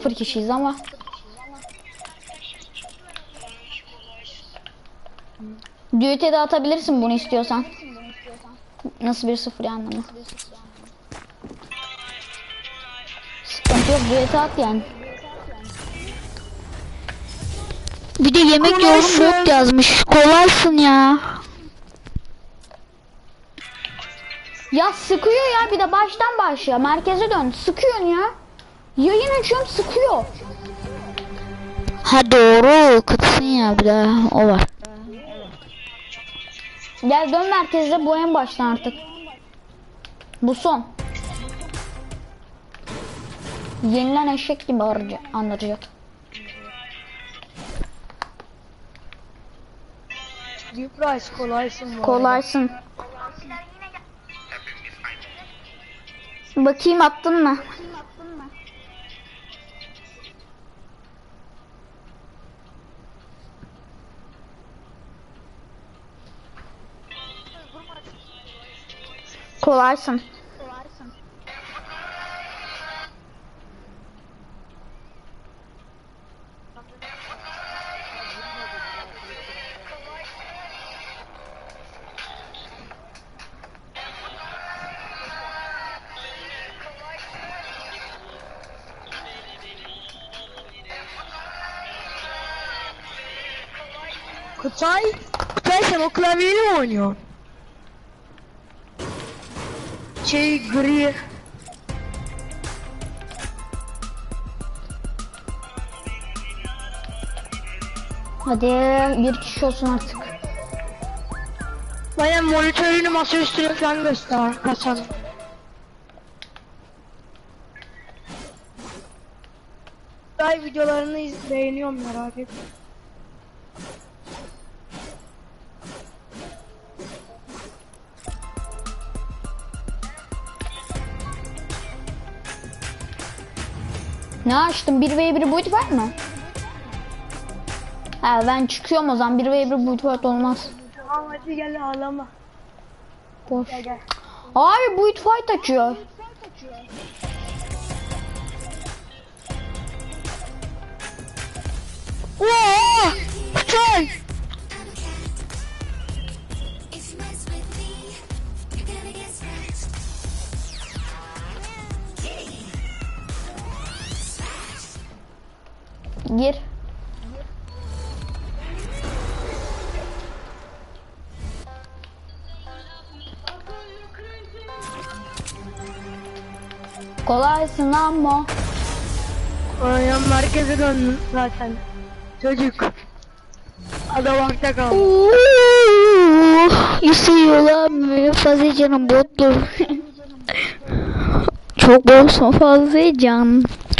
sıfır kişiyiz ama. Duet'e de atabilirsin bunu istiyorsan. Nasıl bir sıfır yani ama. Sıkıntı yok duet'e at yani. Bir de yemek yorum yok yazmış. Kolaysın ya. Ya sıkıyor ya bir de baştan başla. Merkeze dön. Sıkıyorsun ya. Yayın açıyorum sıkıyor. Ha doğru. Kıtsın ya bir de o var. Gel dön merkezde bu en baştan artık. Bu son. Yenilen eşek gibi anlatacak. Deep Rice kolaysın bu arada. Kolaysın. Bakayım attın mı? Kolar sem. Sai? Poi siamo clavilunio! Şey gri. Hadi bir kişi olsun artık. Bana monitörünü masa üstüne falan göster Hasan. Kutay videolarını iz- beğeniyorum merak etme. Ne açtın? 1v1 boyut var mı? Ha ben çıkıyorum o zaman 1v1 boyut var olmaz. Tamam hadi gel ağlama. Boş. Gel gel. Abi boyut fight açıyor. Gir. Kolaysın ama. Aynen merkeze döndün zaten. Çocuk. Adamakta kaldı. Yüzüyorlar mı? Fazla canım botlu. Çok bozma fazla can.